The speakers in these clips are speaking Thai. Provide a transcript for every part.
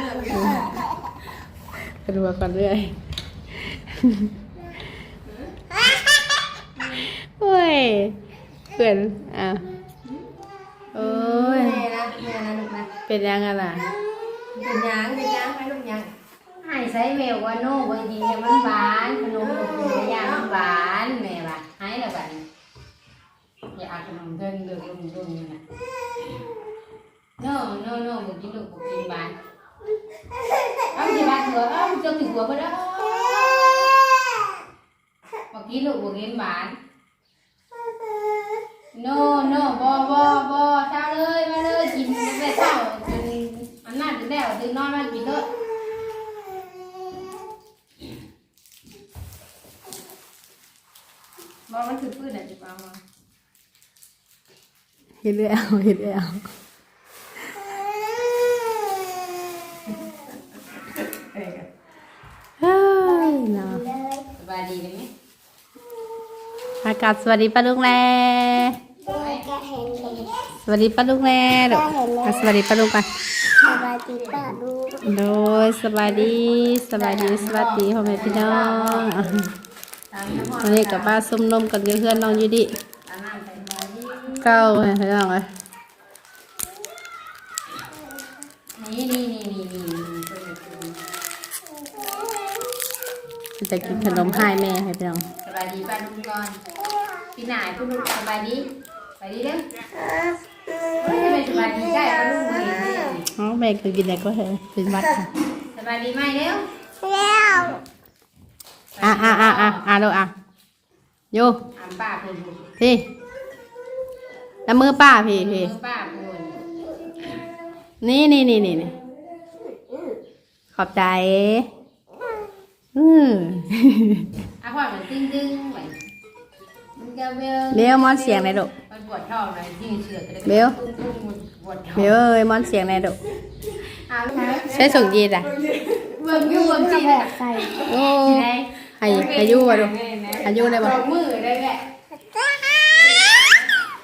เลือกกระดูก่อนเรื่อยโอ้ยเพื่อนอะโอ้ยเป็นยังไงล่ะเป็นยังเป็นยังไหมลูกยังให้ใช้แมวว่าโน่บางทีมันหวานขนมกับกินระยะมันหวานแม่ว่าให้แล้วบัดนี้อย่าเอาขนมเทิงเดือดรุ่มรุ่มนี่นะโน่โน่โน่บอกกินลูกบอกกินหวาน เอาสิบาทหัวเอาจนถึงหัวไปแล้วบอกกินลูกบอกกินหวานโน่โน่บ่บ่บ่เช้าเลยมาเลยกินตั้งแต่เช้าจนอันนั้นจนแล้วตื่นนอนมากินเลยบอมันคือปืนอะจิปามาเฮ็ดได้เอาเฮ็ดได้เอาเฮ้ยเนาะ สบายดีไหม อา กาศสวัสดีป้าลุงแลสวัสดีป้าลุงแลเดี๋ยวอะสวัสดีป้าลุงไปสบายดีป่ะลูกโดยสบายดีสบายดีสวัสดีพ่อแม่พี่น้องอะตามน้ำพอวันนี้กับป้าส้มนมกันกับเพื่อนน้องอยูดิตามน้ำใส่บายดีเก้าให้พี่น้องเลยนี่นี่นี่นี่นี่ตัวนี้ตัวนี้จะกินขนมให้แม่ให้พี่น้องสบายดีป้าลุงก่อน พี่นายพูดลูกสบายดีสบายดีเด้อไม่ใช่สบายดีใช่ป้าลุงเลยอ๋อแม่เคยกินอะไรก็เถอะเป็นวัดค่ะสบายดีไหมเด้อแล้วอะอะอะอะอะลูกอะโยอ่านป้าพูดพี่น้ำมือป้าพี่พี่ป้าพูดนี่นี่นี่นี่นี่ขอบใจอืมอะพ่อมันตึ้งตึ้งเหมือนมันจะ เบลเบลมอนเสียงไหนอยลูกมันปวดท้องเลยยิ่งเสือจะได้เบลตุ้งตุ้งปวดท้องเบลเอ้ยมอนเสียงไหนอยลูกอะลูกนะใช้ส่งยีดอะเบิ่งอยู่เบิ่งจีนแบบใส่โอ้ไหนให้อายุวะลูกอายุได้สบ่องมือได้แหละ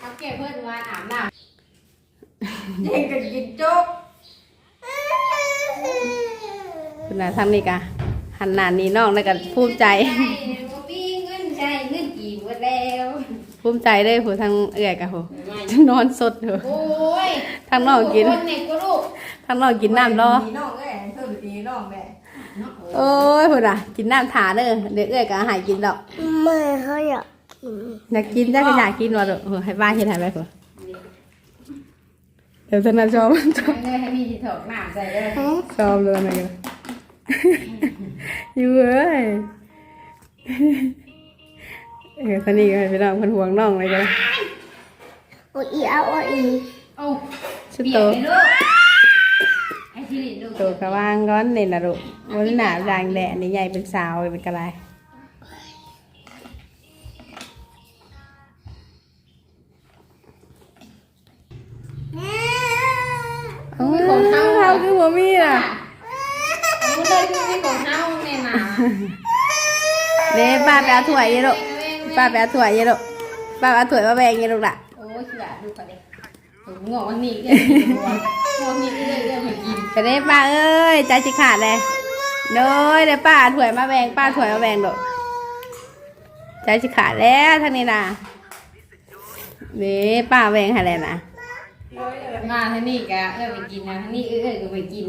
เอาเก็บเพื่อนมาอาบน้ำเด็กกันกินโจ๊กคุณน่ะทำนี่กะหันหน้านี่น้องแล้วก็ภูมิใจ เงินกี่หมดแล้วภูมิใจเลยผู้ทางเอื้อยกะโหนอนสดเถอะโอ้ยทางน้องกินคนเนี่ยก็ลูกทางน้องกินน้ำรอมีน้องเอ้ยเธอหรือมีน้องแม่โอ้ยพุ่นอะ กินน้ำถาเด้อเดี๋ยวเอื้อยก็อาหารกินดอกเมื่อเขาอยากกินอยากกินได้ก็อยากกินว่ะเด้อเออให้บ้านเฮ็ดให้ไปพุ่นเดี๋ยวธนาชอบชอบเงินให้มีที่ถกน้ำใส่เลยชอบเลยนะกันอยู่เอ้ย เออคนนี้ก็ให้พี่น้องเพิ่นห่วงน้องเลยกันโอ้อีเอาโอ้อีโอ้ชุดเปียโตกเลยลูกไอ้ที่นี่ลูกโตกระว่างก้อนนี่นะลูกวันหนาด่างแดดนี่ใหญ่เป็นสาวเป็นกระไรโอ้ยของเฮาเฮาคือบ่มีน่ะมันเลยคือมีของเฮาแน่น่ะเด้ป้าไปเอาถ้วยเยอะลูก ป้าไปเอาถ้วยเยอะลูกป้าเอาถ้วยมาแบ่งเยอะลูกล่ะโอ้ยเสือดูก่อนเลยงอกวันนี้ก็งอกนี้ก็เลยเรื่องให้กินแต่เด้ป้าเอ้ยใจสิขาดเลยโน้ยเด้ป้าเอาถ้วยมาแบ่งป้าเอาถ้วยมาแบ่งลูกใจสิขาดแล้วทางนี้น่ะเด้ป้าแบ่งให้แล้วนะมาท่านี่ก็เออไปกินนะท่านี่เออเออก็ไปกิน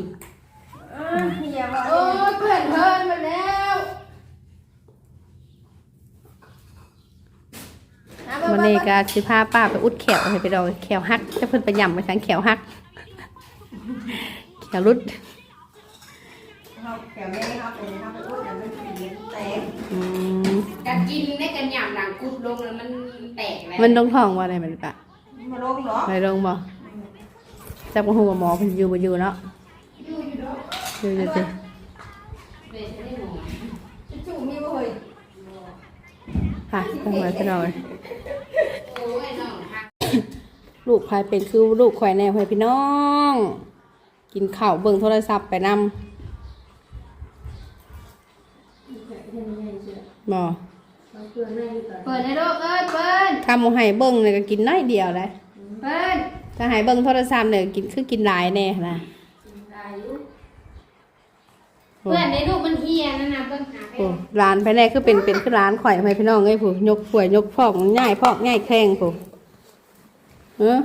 เออเฮียว่าโอ้ยเพื่อนเพื่อนมาแล้ว วันนี้ก็สิพาป้าไปอุดแขวให้ไปดองแขวหักจะเพิ่นไปย่ำไปทางแขวหักแขวรุดเขาแถวแม่เขาเป็นเขาไปพูดแต่มันสีแตกอืมการกินได้กันหยาบหลังกุบลงแล้วมันแตกแล้วมันต้องท้องว่าอะไรมันปะมาลงเหรอไปลงบ่จักบ่ฮู้ว่าหมอเพิ่นอยู่บ่อยู่เนาะอยู่อยู่สิเลยจะได้หมอจู่มีบ่เฮ้ยค่ะต้องไว้พี่น้องเอ้ย โอ้ยน้องค่ะ ลูกใครเป็นคือลูกข่อยแน่ข่อยพี่น้อง กินข้าวเบิ่งโทรศัพท์ไปนำบ่เปิดเลยลูกเอ้ยเปิดถ้าบ่ให้เบิ่งเนี่ยก็กินน้อยเดียวเลยเปิดถ้าให้เบิ่งโทรศัพท์เนี่ยกินคือกินหลายแน่นะอายุเพื่อนในรูปมันเฮียนั่นนะเบิ่งหาไปโอ้ร้านภายในคือเป็นเป็นคือร้านข่อยให้พี่น้องเอ้ยผู้ยกถ้วยยกพอกง่ายพอกง่ายแข้งผู้ เออ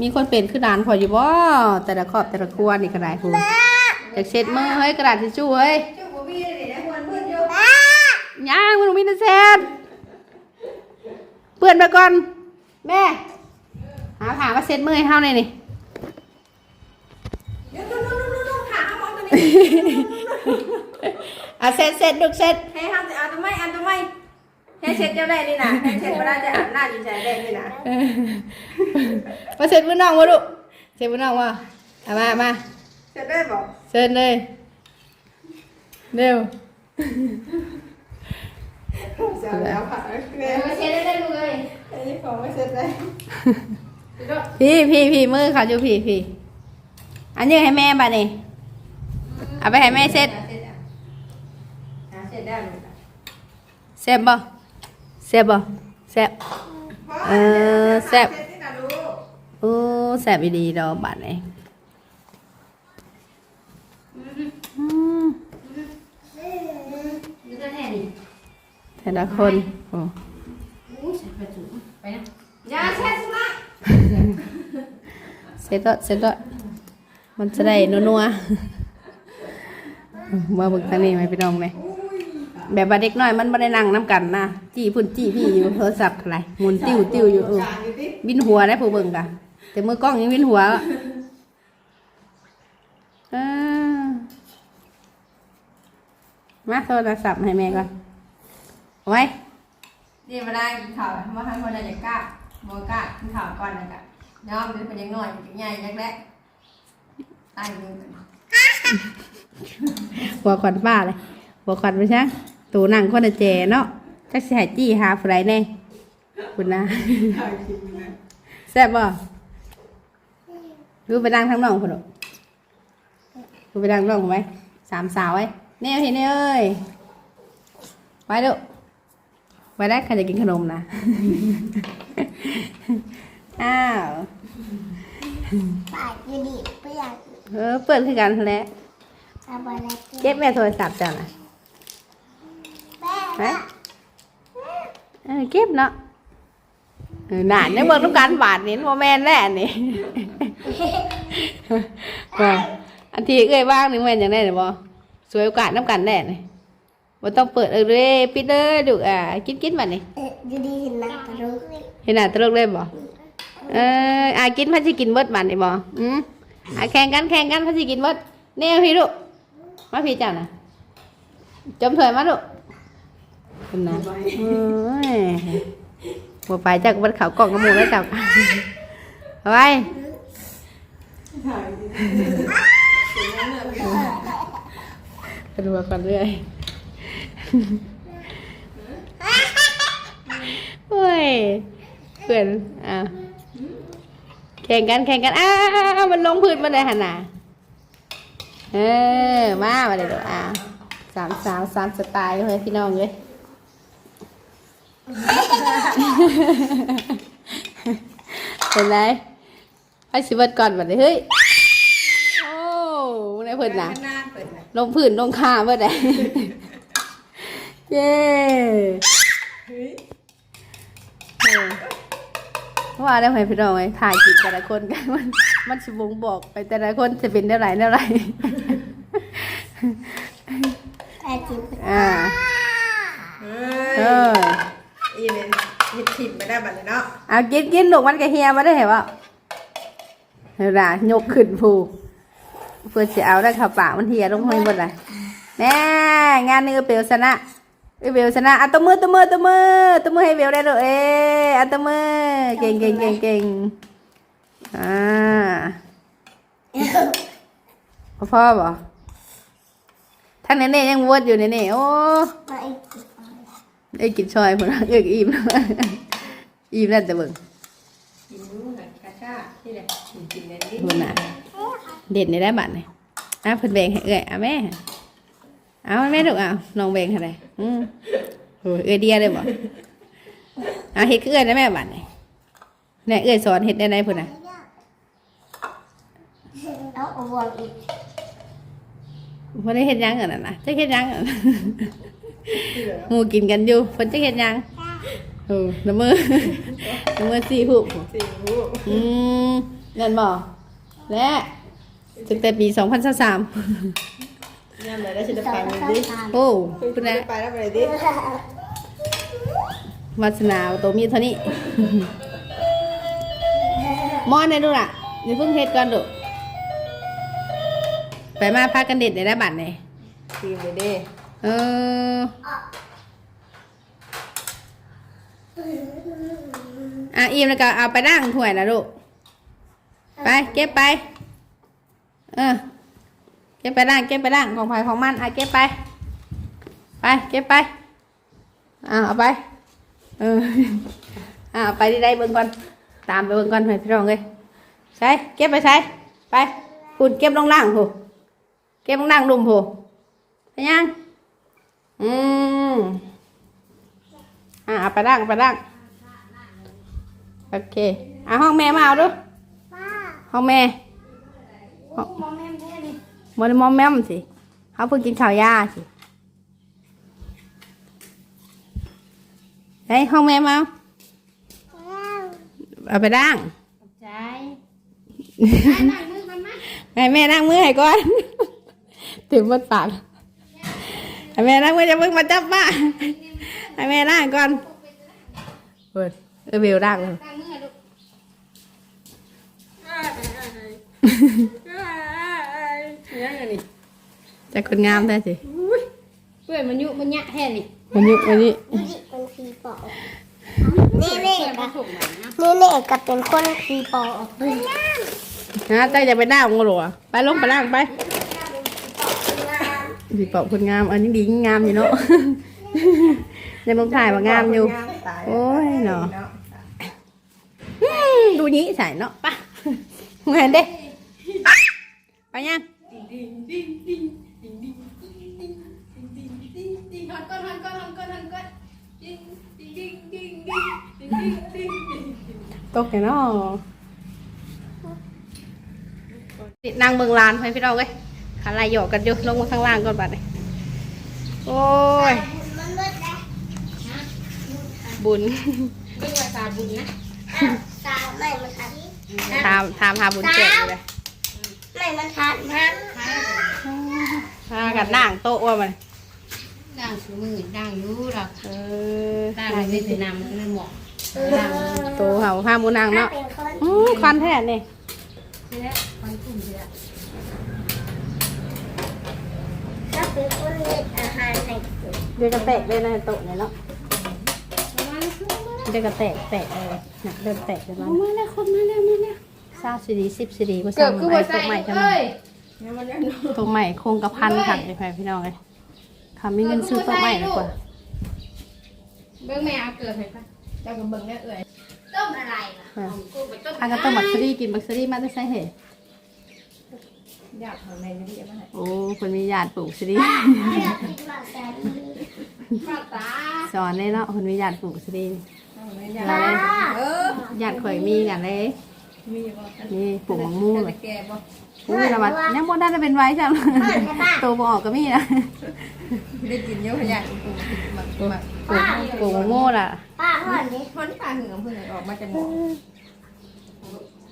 มีคนเป็นคือร้านข่อยอยู่บ่แต่ละครอบแต่ละครัวนี่ก็ได้ผู้จากเช็ดมือเฮ้ยกระดาษทิชชู่เฮ้ยชื่อบ่มีเลยนะควรเพื่อนอยู่ย่างมันบ่มีแต่เช็ดเปื้อนไปก่อนแม่หาผ้ามาเช็ดมือให้เฮาหน่อยนี่เดี๋ยวนู่นๆๆๆขาเอาตัวนี้อะเช็ดเช็ดลูกเช็ดให้ห้าม ให้เช็ดเจ้าได้นี่นะให้เช็ดเวลาจะอาบน้ำอยู่ใจได้นี่นะเออมาเช็ดมือน้องวะลูกเช็ดมือน้องวะเอามามาเช็ดได้บอกเชิญเลยเร็วเสร็จแล้วค่ะเออเช็ดได้ได้ลูกเลยอันนี้ของไม่เช็ดได้พี่พี่พี่มือเขาอยู่พี่พี่อันนี้ให้แม่บ้านี่เอาไปให้แม่เช็ดเช็ดได้ไหมแซ่บบ่ แซ่บบ่แซ่บเออแซ่บเช็ดที่ไหนลูกโอ้แซ่บอีดีดอกบาดนี่อืมดูจะแท้ดิแต่ละคนโอ้อู้ใส่กระจุกไปนะอย่าเช็ดสุนัขเสร็จแล้วเสร็จแล้วมันจะได้นัวๆมาบึกทางนี้ไหมพี่น้องเลย แบบว่าเด็กน้อยมันไม่ได้นั่งน้ำกันนะจี้พุ่นจี้พี่อยู่โทรศัพท์อะไรหมุนติ้วติ้วอยู่เออจานอยู่ดิวินหัวได้ผู้เบิ่งกะแต่มือกล้องยังวินหัวอะเออมาโทรศัพท์ให้แม่ก่อนเอาไว้นี่มาได้กินข้าวมาให้คนใดอยากกล้าบ่กล้ากินข้าวก่อนนะกะยอมเป็นคนยังน้อยเป็นใหญ่ยักแรกตายอยู่หัวขวัญป้าเลยหัวขวัญไปช่าง ตูนั่งคนละแจเนาะจักสิใหายจี้หาผู้ใดแน่คุณนะแซ่บบ่รู้ไปดังทั้งน้องคนดูรู้ไปดังน้องไหมสามสาวไว้แน่เห็นแน่เอ้ยไว้ดูไว้ได้ใครจะกินขนมนะอ้าวปากอยู่ดีเปื่อนเออเปิดคือกันแหล้วทำอะไรเก็บแม่โทรศัพท์จ้ะนะแม่ ไหมเออเก็บเนาะเออหนานยังเบิ่งต้องการบาทนี่โมแมนแน่นี่ว่าอันที่เอ้ยว่างนี่แม่นอย่างไรเนี่ยบ่สวยโอกาสน้ำกันแน่นี่บ่ต้องเปิดเออเลยปิดเลยดูกอะกินกินบัดนี่เอ๊ะอยู่ดีเห็นหนักตะลุกเห็นหน้าตลกเลยบ่เอออะกินพันสิกินเบิดบัดนี่บ่อืมอะแข่งกันแข่งกันพันสิกินเบิดแน่พี่ลูกมาพี่เจ้าน่ะจมถ้วยมาลูก คุณนะโอ้ยบ่ไปจักบัดเขากล่องกระมูแล้วจับเอาไว้ถ่ายดิเป็นยังไงเนี่ยกระดูกก่อนเรื่อยโอ้ยเพื่อนอะแข่งกันแข่งกันอ้าวมันลงพื้นมาเลยหันน่ะเออมามาเลยดูอะสามสาวสามสไตล์เลยพี่น้องเลย เป็นไรไปสิเบิดก่อนบัดนี้เฮ้ย โอ้ในเพิ่นน่ะหน้าเปิดน่ะลงพื้นลงขาเมื่อใดเย้เออว่าได้ไหมพี่น้องไอ้ถ่ายจิตแต่ละคนกันมันมันสิบงบอกไปแต่ละคนจะเป็นเท่าไหร่เท่าไหร่แต่จิบอ่า เฮ้ เอย อ อีเนี่ยห ยิบถิ่นไปได้บัดนี้เนาะเอากินกินลูกมันก็เฮียมาได้เหรอวะเฮ้ยล่ะยกขึ้นผูเพื่อจะเอาได้ขับปากมันเฮียลงห้อยหมดเลยแน่งานนี้ก็เปลวชนะเอ้ยเบลชนะอะตบมือตบมือตบมือตบมือให้เบลได้เลยเอ้ยอะตบมือเก่งเก่งเก่งเก่งอ่าพ่อพ่อบอกท่านเน่ๆยังวดอยู่เน่ๆโอ้มาอีกเอ้ยกินชอยพุ่นนะเอ้ยอิ่ม อิ่มแล้วแต่เบิ่งกินนู้นน่ะชาชาที่ไหนกินกินในนี้พุ่นน่ะเด็ดในได้บัตรนี่อะเพิ่นแบ่งให้เอ้ยอะแม่ เอาแม่ลูกเอาน้องแบ่งให้ได้อืมโอ้ยเอ้ยเดียเลยบ่เอาเฮ็ดคือเอ้ยได้แม่บัตรนี่แน่เอ้ยสอนเฮ็ดได้ไหนพุ่นน่ะแล้วเอาวางอีกบ่ได้เฮ็ดหยังกันน่ะนะจะเฮ็ดหยังอะหมู่กินกันอยู่เพิ่นจะเฮ็ดหยัง โอ้น้ำมือ น้ำมือสี่ผู้สี่ผู้อืมเงินบ่และตั้งแต่ปี2023งามเลยได้ฉันจะสอไปงมึงสามดิสามโอ้คุคุณณนะนะไปแล้วไปเลยดิวาสนาตัวมีเท่านี้มอนได้ดูล่ะอย่าเพิ่งเฮ็ดก่อนดูไปมาพากันเด็ดในได้บัตรเนี่ยทีมเลยดิเออ อะอิ่มแล้วก็เอาไปด่างถ้วยนะลูกไปเก็บไป เออเก็บไปด่างเก็บไปด่างของไผ่ของมันอะเก็บไป ไปเก็บไปอ่าเอาไป เอออ่าเอาไปที่ได้เบิ่งก่อนตามไปเบิ่งก่อนให้พี่น้องเลยใช่เก็บไปใช้ไปพูดเก็บลงล่างผูเก็บลงล่างลุมผูไปยังอืมอ่าเอาไปด่างเอาไปด่าง โอเคอ่าห้องแม่มาเอาดูป้าห้องแม่ห้องมองแม่แม่ดิมอนมอมแม่มสิเขาเพิ่งกินข้าวยาสิเฮ้ยห้องแม่มาเอาเอาไปด่างใจให้แม่นั่งมือให้ก่อนถึงมัดปากให้แม่นั่งมือจะเพิ่งมาจับป้าให้แม่นั่งก่อนเปิด เออเบลนั่งเลยยังไงนี่จะคนงามได้สิเพื่อนมันยุมันยะแค่นี้มันยุวันนี้ดูดิเป็นสีปอกนี่นี่เพื่อนกัมาบส่งมานะนี่นี่กับเป็นคนสีปอกนะใจจะไปด่างงหลัวไปลงไปล่างไปสีปอบคนงาม อันนี้ดีงามอยู่เนาะยังลงถ่ายว่างามอยู่ โอ้ยเนาะ อืมดูนี้ใส่เนาะไปะเห็นดิไปยังตกแน่เนาะนางเบิงลานให้พี่น้องเว้ยขันลายหยอกกันอยู่ลงมาข้างล่างก่อนบัดนี้โอ้ยมันมืดแล้วบุญเรียกว่าตาบุญนะตาไม่มันทันถามถามหาบุญเจ็บเลยไม่มันทันฮะพากันนั่งโต๊ะว่ามันด่างสูมือด่างยูหรอกเออด่างไม่เป็นน้ำก็เลยหมอกด่างโตเห่าห้ามบุญนางถ้าเนาะเป็นคนอือควันแท้นี่ใช่แล้วมันกลุ่มใช่แล้วถ้าเป็นคนเล่นอาหารในกลุ่มเดี๋ยวกระแตกเลยนะโต๊ะเนี่ยเนาะประมาณนี้คือมาแล้ว เดี๋ยวกระแตกแตกเลยเนี่ยเดินแตกเลยมันมาแล้วคนมาแล้วมาแล้วซาซีดีสิบซีดีมาเกือบซ้ำคือไอ้หัวใจโต๊ะใหม่ใช่ไหมเอ้ยยังมันยังโต๊ะใหม่คงกระพันขัดเลยพี่น้องเลยคำมีเงินซื้อโต๊ะใหม่ดีกว่าเบิ้งแม่เอาเกิดให้ป่ะเจ้ากับเบิ่งได้เอ่ยต้มอะไรล่ะอะกูไปต้มทานกระต้มบักซีดีกินบักซีดีมาได้ใช่เหรออยากทำในนี้ยังไงโอ้คนมีญาติปลูกซีดีอยากกินหมากแซนปลาตาสอนได้เนาะคนมีญาติปลูกซีดี อยากเออญาติข่อยมีกันเลยมีบ่นี่ปลูกมะม่วงเลยแกบ่อุ้ยละมัดยังบ่ได้เป็นไว้ใช่ไหมโตบ่ออกก็มีนะได้กินเยอะขยันกูมามาปลูกปลูกมะม่วงล่ะป้าห่อนดิคนปลาหึงเพิ่งออกมาจากหมอ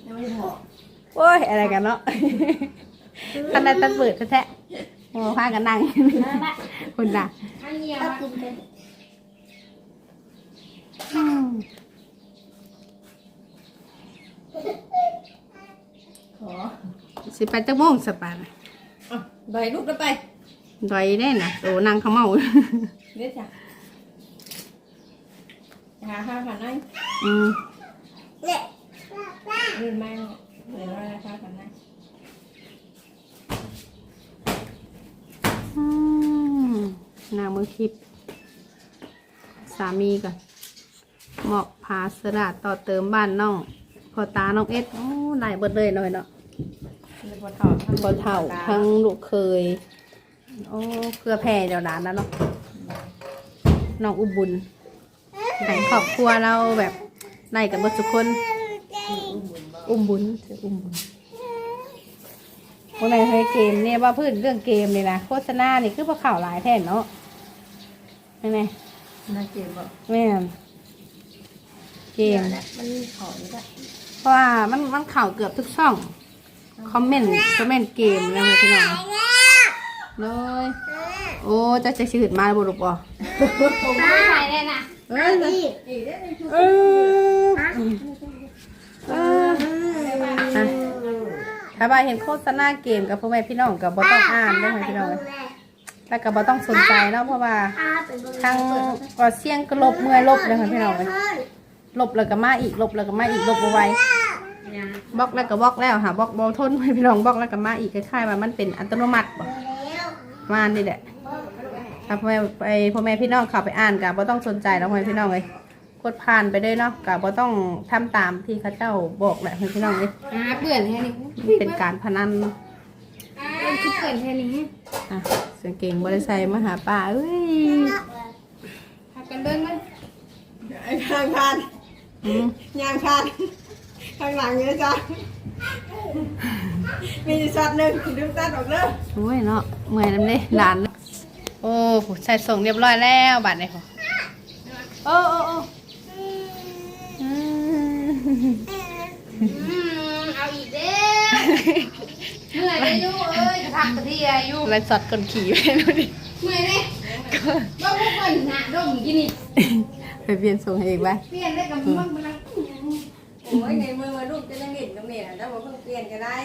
ยังไม่หมอโอ้ยอะไรกันเนาะคันได้ตัดเปิดแท้ๆโอ้พากันนั่งคนด่าอันเดียวก็อะกินเป็น ขอสิไปจักโมงสปานอะใบลูกแล้วไปดอยแน่น่ะโตนั่งเขาเมาเรียกจ้ะหาห้าพันนั่นอืมเนี่ยเงินไม่เหลืออะไรห้าพันนั่นอืมนางมือคลิป สามีก่อนเหมาะพาสระต่อเติมบ้านน้องพอตาน้องเอ็ดโอ้หลายเบิดเลยหน่อยเนาะเงินพอเท่าพอเท่าทั้งลูกเคยโอ้เพื่อแผ่เดี๋ยวดานแล้วเนาะน้องอุบบุญให้ครอบครัวเราแบบไล่กันเบิดทุกคน อุ้มบุญชื่ออุ้มบุญพวกนายเคยเกมเนี่ยว่าพื้นเรื่องเกมเลยนะโฆษณานี่คือพวกข่าวหลายแท่นเนาะนี่ไงน่าเกมบ่แม่น เกม มันขอนี่ก็เพราะว่ามันมันข่าวเกือบทุกช่อง คอมเมนต์คอมเมนต์เกมแล้วเลยพี่น้องเลยโอ้เจะจะชื่อมาบุรุษบ่ผมไม่ใช่เลยนะเอ้ยนี่เออเอออะถ้าบ่าเห็นโฆษณาเกมกับพ่อแม่พี่น้องกับบ่ต้องอ่านได้ไหมพี่น้องเลยแล้วก็บ่ต้องสนใจเนาะเพราะว่าทางก็เสียงก็ลบเมื่อยลบเลยค่ะพี่น้องเลยลบแล้วก็มาอีกลบแล้วก็มาอีกลบบ่ไหวบล็อกแล้วก็บล็อกแล้วค่ะบล็อกบอทนให้พี่น้องบล็อกแล้วก็มาอีกคล้ายๆว่ามันเป็นอัตโนมัติบ่มานี่แหละถ้าพ่อแม่ไปพ่อแม่พี่น้องเขับไปอ่านกับบ่ต้องสนใจแล้วพ่อแม่พี่น้องเลยกดผ่านไปเลยเนาะกับบ่ต้องทำตามที่เขาเจ้าบอกแหละพ่อแม่พี่น้องเลยอ่าเปื่อนแค่นี้มันเป็นการพนันมันคือเปื่อนแค่นี้อะเสียงเก่งบริษัทมาหาป้าเอ้ยพากันเบิ้งมั้ยไอ้ข้างคานอืม ยางคานข้างหลังเยอะจ้ะมีอยู่ช็อตหนึ่งดึงตัดออกเริ่มโอ้ยเนาะเมื่อยน้ำเลยหลาน โอ้โหใส่ส่งเรียบร้อยแล้วบัตรเลยค่ะโอ้โอ้โอ้อืมอืมเอาอีกเด้อเมื่อยเลยลูกเอ้ยจะทำกะทิอายุแล้วสอดคนขี่ไปดูดิเมื่อยเลย บ้าพวกคนหนาดมกินนี่ไปเปลี่ยนส่งให้อีกไปเปลี่ยนได้กับมึงมันโอ้ยในมือมาลูกจะยังเห็นน้ำเนี่ยแต่ว่าเพิ่งเปลี่ยนก็ได้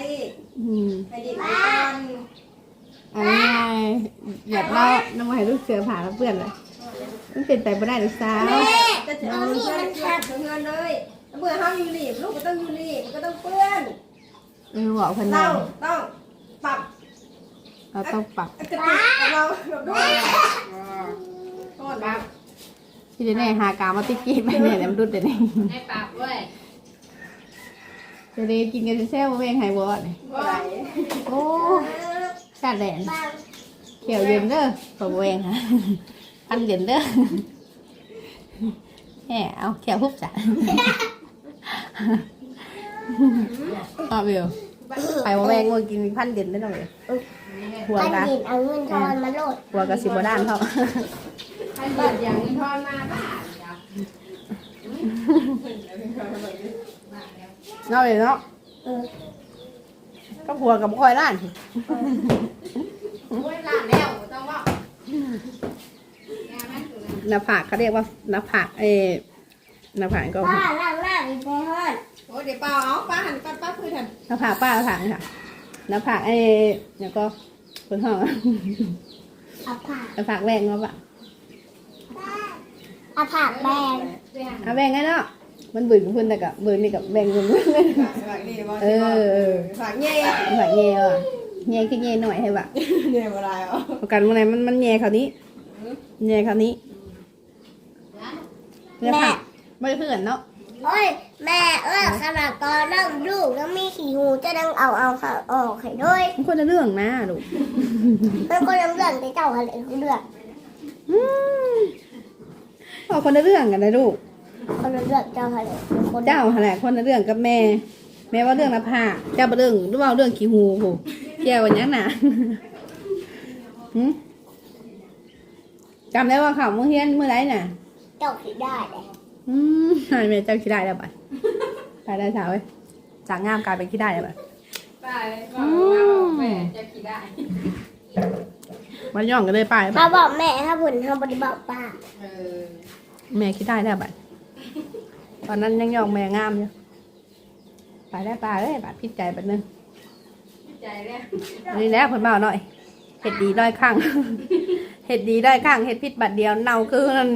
อืมให้ดิบไปก่อนเอันนี้ไงอยากเล่าน้ำมันให้ลูกเสือผ่าแล้วเพื่อนเลยมันเป็นไปไม่ได้หรือสาวจะจะเอาเพื่อนเพื่อนเพื่อนเลยถ้าเบื่อห้ามยูนิลูกก็ต้องยูนิมันก็ต้องเปื้อนเออบอกเพื่อนเราเราต้องปรับ เราต้องปรับกระติกกับเราแบบด้วยโทษนะที่เดี๋ยวนี้หากามาติดกีบไปเนี่ยแล้วมันดุดเดี๋ยวนี้ให้ปากด้วยเดี๋ยวนี้กินกันเซลเวงไฮวอร์ดเนี่ยอะไรโอ้ชาดแดนเขียวเย็นเด้อตัวเวงฮะพันเย็นเด้อแหมเอาเขียวฮุบจ้ะเอาเบลไปว่าแวงว่ากินพันเย็นได้หน่อย หัวพันกะ ดินเอาเงินทอนมาโหลดหัวกะสิบด้านเท่าให้เปิดอย่างนี้ทอนมาบ้าจ้ะเนาะเลยเนาะเออก็หัวกับคอยด้านสิโอ้ยหลานแล้วต้องว่าแกมันตัวนั้นหน้าผากเขาเรียกว่าหน้าผากเออหน้าผากก็ป้าล่างล่างอีกในห้องโอ้เดี๋ยวเปล่าเอาป้าหันป้าป้าพื้นหันหน้าผากป้าหน้าผากค่ะหน้าผากเออเนี่ยก็ คนห้องเอาผักหน้าผากแวงเนาะปะเอาผักแบงเรื่องเอาแวงไงเนาะมันบืนกับเพื่อนแต่กับบืนนี่กับแวงกับเพื่อนเลยฝากดีบอเออเออฝากเงี้ยฝากเย่ว่ะเย่คือเย่หน่อยให้ปะเงี้ยอะไรอะประกันวันไหนมันมันเย่คราวนี้เย่คราวนี้เนี่ยผากไม่ได้เพื่อนเนาะโอ้ย แม่เอ้ยขนาดตอนนั่งลูกแล้วมีขี้หูจะดังเอาเอาเขาออกให้ด้วยมันคนละเรื่องนะลูกมันก็ยังเรื่องในเจ้าอะไรกูเลือกอืมเอาคนละเรื่องกันนะลูก คนละเลือกเจ้าอะไรเป็นคนเจ้าแหละคนละเรื่องกับแม่ แม่ว่าเรื่องละผ้าเจ้าบ่เรื่องหรือว่าเรื่องขี้หูโหแก้ววันยังน่ะหึจำได้ว่าเขาเมื่อเฮียนเมื่อไรน่ะ เจ้าคิดได้เลย อืมให้แม่เจ้าขี้ได้แล้วบัดไปได้สาวเว้ยจากงามกลายเป็นขี้ได้แล้วบัดไปบอกแม่จะขี่ได้มันย่องกันเลยไปป้าบัดบอกแม่ถ้าบุญถ้าบริบอกป้าเออแม่ขี้ได้แล้วบัดตอนนั้นยังย่องแม่งามอยู่ไปได้ปลาเลยบัดพิดใจบัดนึงใจเนี่ยนี่แหละผลเบาหน่อยเห็ดดีด้อยข้างเห็ดดีด้อยข้างเห็ดพิษบัดเดียวเน่าคือนั่น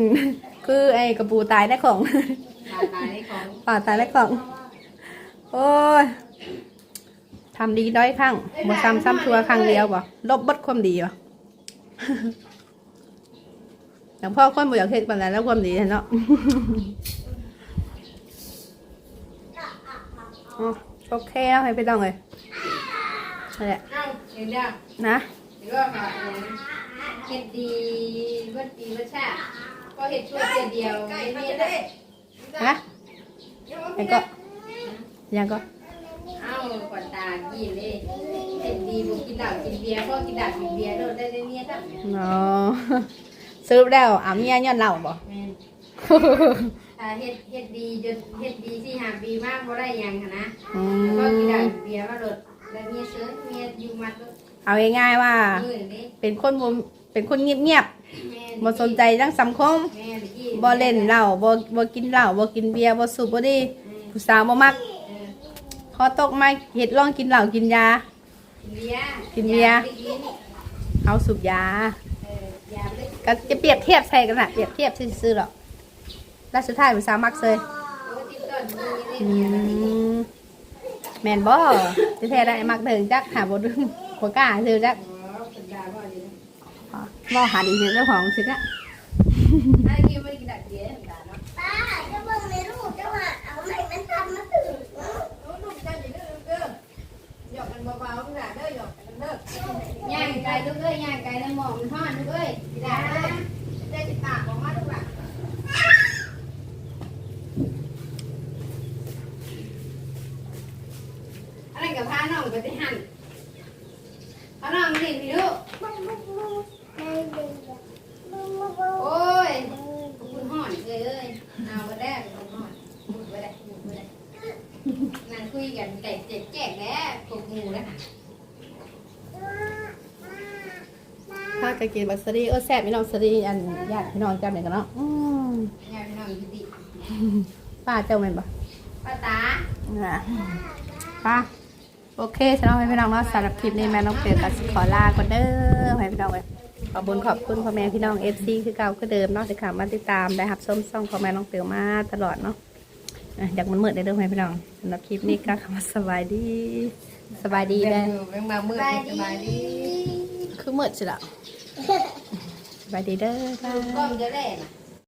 คือไอ้กระปูตายได้ของตายตายในของป่าตายได้ของ โอ้ยทำดีด้อยข้างบ่ซ้ำซ้ำชัวครั้งเดียวบ่ลบเบดความดีบ่อย่างพ่อคนบ่อยากเห็ดปานใดแล้วความดีเนาะอ๋อโอเคแล้วให้ไปต้องเลยนั่นแหละเอ้าเห็นยังนะ หรือว่าแบบเห็ดดีวัดดีวัดชา ก็เห็ดช่วยเดียวเดียวไก่ไม่มามีจะได้ได้ฮะยังก็ยังก็อเอ้าก่อนตากินเลยเห็นดีบุกินเหล้ากินเบียร์ก็กินเหล้ากินเบียร์โดนได้ได้เนี่ยตั้งแม่เนาะสรุปแล้วอาเมียย้อนเหล่าบ่นถ้าเฮ็ดเฮ็ดดีจนเฮ็ดดีที่หาปีมากบ่ได้หยังหั้นนะอืก็กินเหล้ามกินเบียร์มาโดดแล้วเมียเชื้อเมียอยู่มัดโดดเอาง่ายๆว่ามือนี่เป็นคนบ่เป็นคนเงียบแม่ๆ บ่สนใจเรื่องสังคมแม่ตะกี้บ่เล่นเหล้าบ่บ่กินเหล้าบ่กินเบียร์บ่สูบบ่ดีผู้สาวบ่มักเออพอตกมาเฮ็ดลองกินเหล้ากินยา กินเบียร์กินเบียร์อาไปกินเอาสูบยา เออยาไปเลยก็จะเปรียบเทียบใส่กันน่ะเปรียบเทียบซื่อๆหรอกแล้วสุดท้ายผู้สาวมักเลยโอ้ติดต้นมืออืนี่เบียร์แล้วนี่มแม่นบ่จะแท้ได้มักเดินจักหาบ่ดึงบ่กล้าซื้อจักอ๋อเป็นดาบ่ดีนะ บ่าหาดีเจ้าของสิละถ้กินไม่กินดักเบียนดาเนาะป้าจะเบิ่งในรูปจะว่าเอาไหนมันทำมาถึงลูกเจ้าอย่าดื้อเด้อหยอกกันเบาๆนะเด้อหยอกกันเด้อย่างไก่ลูกเอ้ยย่างไก่แล้วหมองมันทอดลูกเอ้ยพี่าเด้อได้ติดตามออกมาลูกหล่ะอะไรกับพาน้องไปที่หันพาน้องนี่พี่ลูก โอ้ยขอบคุณห่อนเลยเอ้ยเอาไปได้ขอบคุณห่อนบุดไปได้บุดไปได้นั่งคุยกันแต่เจ็บแจกแล้วปลุกหมูแล้วค่ะถ้าจะกินบักสลีเออแซ่บพี่น้องสลีอันญาติพี่น้องจำได้กันเนาะอืมยายพี่น้องอยู่ดีป้าเจ้าแม่นบ่ป้าตาอะป้าโอเคสำหรับให้พี่น้องเนาะสำหรับคลิปนี้แม่น้องเปียกับขอลาก่อนเด้อให้พี่น้องเลย ขอบคุญขอบคุณพ่อแม่พี่น้องเอฟซีคือเก่าคือเดิมเนาะที่เข้ามาติดตามได้รับชมช่องพ่อแม่น้องเปียวมาตลอดเนาะอะอยากมันมืดได้เด้อให้พี่น้องสำหรับคลิปนี้ก็คำว่าสบายดีสบายดีแม่เด้อแม่มามืดสบายดีคือมืดสิละสบายดีเด้อลูกก้อมจะได้น่ะ